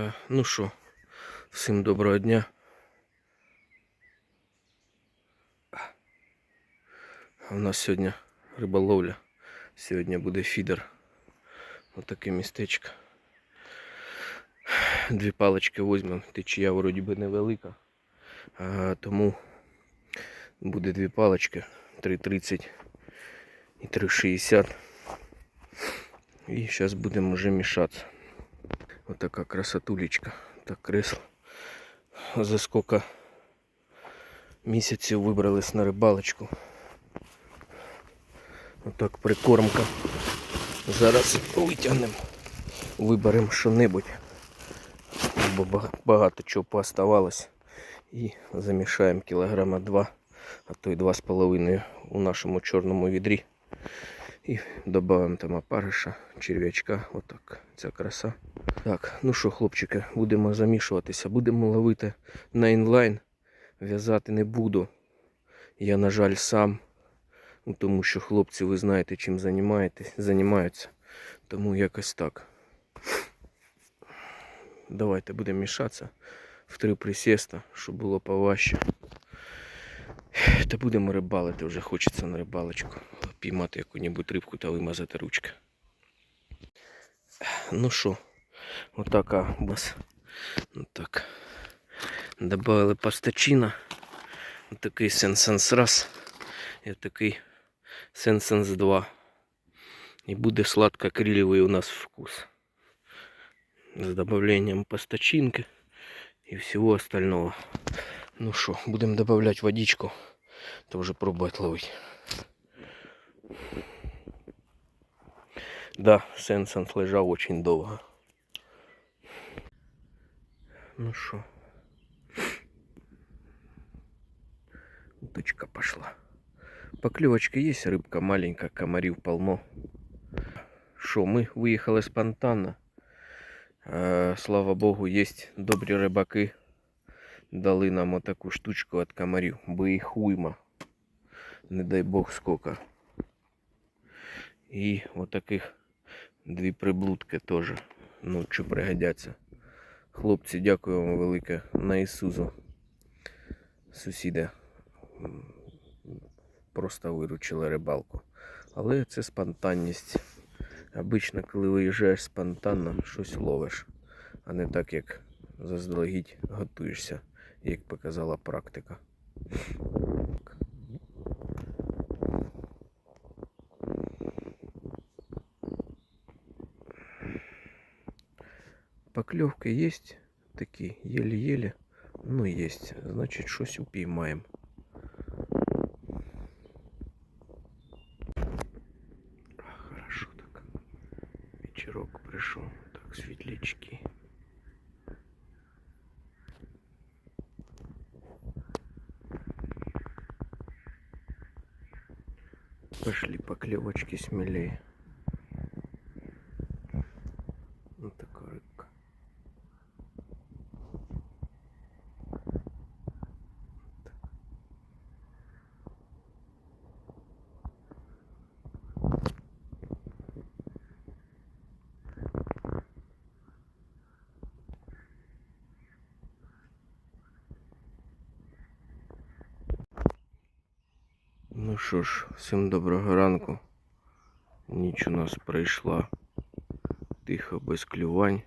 Е, Ну що, всім доброго дня. У нас сьогодні риболовля. Сьогодні буде фідер. Отаке містечко. Дві палички візьмемо. Течія вроді би невелика. А, тому буде дві палички 3,30 і 3,60. І зараз будемо вже мішатися. Вот такая красотулечка. Так кресло. За сколько місяців вибрались на рибалочку. Отак прикормка. Зараз витягнемо. Виберемо що-небудь. Багато чого пооставалось. І замішаємо кілограма два, а то й два з половиною у нашому чорному відрі. І додаємо там опариша, черв'ячка. Отак. Ця краса. Так, ну що, хлопчики, будемо замішуватися, будемо ловити на інлайн. В'язати не буду. Я, на жаль, сам. Ну, тому що хлопці, ви знаєте, чим займаються. Тому якось так. Давайте будемо мішатися в три присіста, щоб було поважче. Та будемо рибалити, вже хочеться на рибалочку. Піймати яку-небудь рибку та вимазати ручки. Ну що, отака у вас. Так. Добавили пастачина. Отакий сенсенс раз. І такий сенсенс 2. І буде сладко-крилевий у нас вкус. З добавлением пастачинки и всего остального. Ну что, будем добавлять водичку. То уже пробовать ловить. Да, Сенсенс лежав очень довго. Ну що. Уточка пошла. Поклевочка есть, рыбка маленькая, комарів полно. Що, ми виїхали спонтанно. Е, слава Богу, є добрі рибаки. Дали нам отаку штучку від комарів, бо їх уйма. Не дай Бог сколько. І отаких дві приблудки теж ночі пригодяться. Хлопці, дякую вам велике на Ісузу. Сусіда просто виручили рибалку. Але це спонтанність. Обично, коли виїжджаєш спонтанно, щось ловиш, а не так, як заздалегідь готуєшся, як показала практика. Поклевки есть такие, еле-еле, ну есть, значит, щось упіймаємо. Хорошо так. Вечерок пришел, так светлячки. Пошли поклевочки смелее. Ну що ж, всім доброго ранку. Ніч у нас пройшла тихо, без клювань.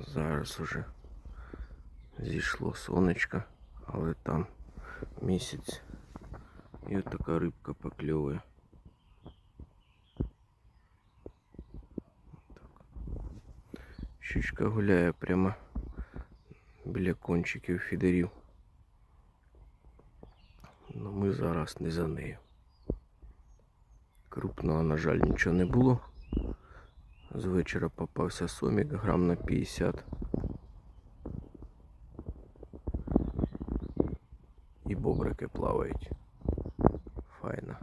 Зараз уже зійшло сонечко, але там місяць. І така рибка покльовує. Щучка гуляє прямо біля кончиків фідерів. Ну ми зараз не за нею. Крупного, на жаль, нічого не було. З вечора попався сомік грам на 50. І бобрики плавають. Файно.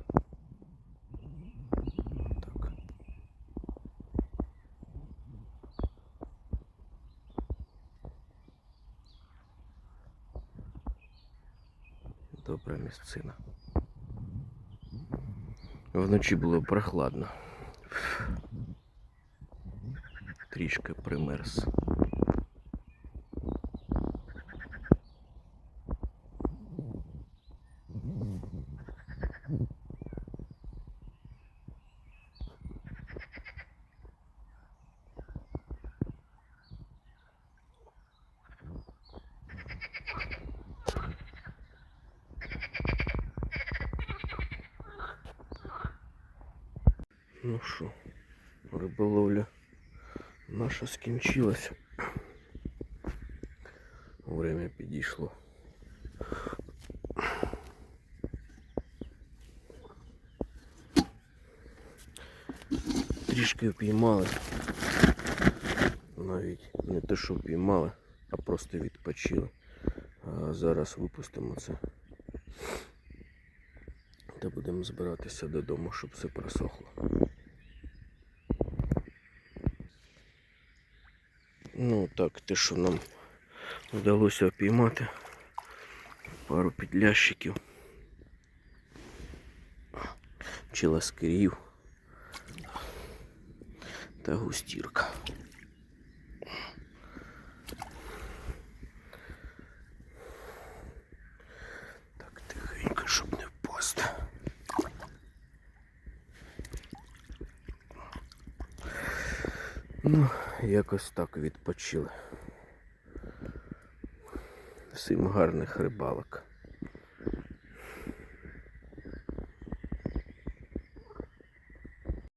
Добра місцина. Вночі було прохладно. трішки примерз. Ну що, риболовля наша скінчилась. Время підійшло. Трішки впіймали. Навіть не те, що впіймали, а просто відпочили. А зараз випустимо це. Та будемо збиратися додому, щоб все просохло. Ну так, те, що нам вдалося опіймати пару підлящиків, челаскирів та густірка. Так, тихенько, щоб не впасти. Ну, якось так відпочили. Всім гарних рибалок.